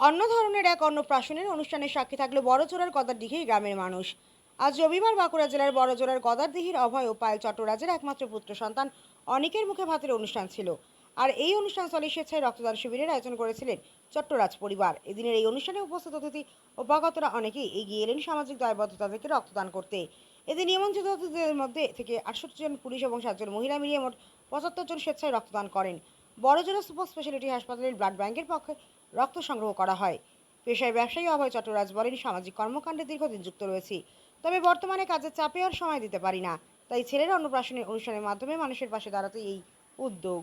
অন্য ধরনের এক অন্নপ্রাশনের অনুষ্ঠানের সাক্ষী থাকল বড়জোড়ার গদারদিঘি গ্রামের মানুষ। আজ রবিবার বাঁকুড়া জেলার বড়জোড়ার গদারদিঘির অভয় ও পায়েল চট্টরাজের একমাত্র পুত্র সন্তান অনেকের মুখে ভাতের অনুষ্ঠান ছিল। আর এই অনুষ্ঠান অনুষ্ঠানস্থলে স্বেচ্ছায় রক্তদান শিবিরের আয়োজন করেছিলেন চট্টরাজ পরিবার। এদিনের এই অনুষ্ঠানে উপস্থিত অতিথি অভ্যাগতরা অনেকেই এগিয়ে এলেন সামাজিক দায়বদ্ধতা থেকে রক্তদান করতে। এদিন নিমন্ত্রিত অতিথিদের মধ্যে থেকে আটষট্টি জন পুলিশ এবং সাতজন মহিলা মিলিয়ে মোট পঁচাত্তর জন স্বেচ্ছায় রক্তদান করেন। বড়জোড়া সুপার স্পেশালিটি হাসপাতালের ব্লাড ব্যাংকের পক্ষে রক্ত সংগ্রহ করা হয়। পেশায় ব্যবসায়ী অভয় চট্টরাজ বলেন, সামাজিক কর্মকাণ্ডে দীর্ঘদিন যুক্ত রয়েছি। তবে বর্তমানে কাজের চাপে আর সময় দিতে পারি না। তাই ছেলের অন্নপ্রাশনের অনুষ্ঠানের মাধ্যমে মানুষের পাশে দাঁড়াতে এই উদ্যোগ।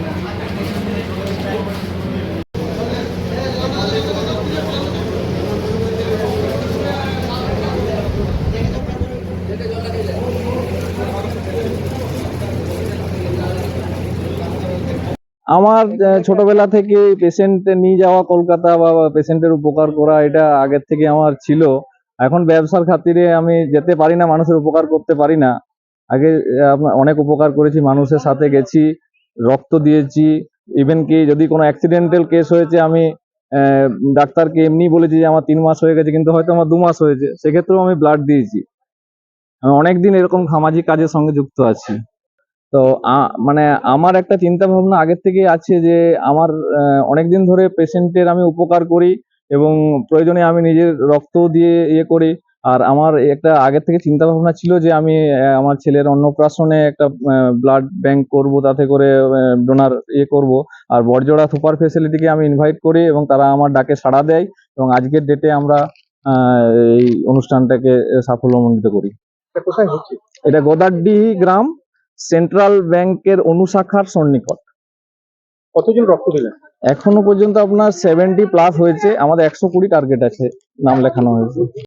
আমার ছোটবেলা থেকে পেশেন্ট নিয়ে যাওয়া কলকাতা বা পেশেন্টের উপকার করা এটা আগের থেকে আমার ছিল। এখন ব্যবসার খাতিরে আমি যেতে পারি না মানুষের উপকার করতে পারি না। আগে অনেক উপকার করেছি মানুষের সাথে গেছি রক্ত দিয়েছি। ইভেন কি যদি কোনো অ্যাক্সিডেন্টাল কেস হয়েছে আমি ডাক্তারকে এমনি বলেছি যে আমার তিন মাস হয়ে গেছে কিন্তু হয়তো আমার দু মাস হয়েছে। সেক্ষেত্রেও আমি ব্লাড দিয়েছি। আমি অনেকদিন এরকম সামাজিক কাজের সঙ্গে যুক্ত আছি। তো মানে আমার একটা চিন্তা ভাবনা আগের থেকে আছে যে আমার অনেকদিন ধরে পেশেন্টের আমি উপকার করি এবং প্রয়োজনে আমি নিজের রক্ত দিয়ে ইয়ে করি। আর আমার একটা আগের থেকে চিন্তা ভাবনা ছিল যে আমি আমার ছেলের অন্নপ্রাশনে একটা ব্লাড ব্যাংক করব তাতে করে ডোনার ইয়ে করব। আর বরজোড়া সুপার ফেসিলিটিকে আমি ইনভাইট করি এবং তারা আমার ডাকে সাড়া দেয় এবং আজকের ডেটে আমরা এই অনুষ্ঠানটাকে সাফল্যমণ্ডিত করি। এটা কোথায় হচ্ছে? এটা গোদারডিহি গ্রাম। সেন্ট্রাল ব্যাংকের অনুশাখার সন্নিকট। কতজন রক্ত দিলেন? এখনও পর্যন্ত আপনার সেভেন্টি প্লাস হয়েছে আমাদের একশো কুড়ি টার্গেট আছে নাম লেখানো হয়েছে।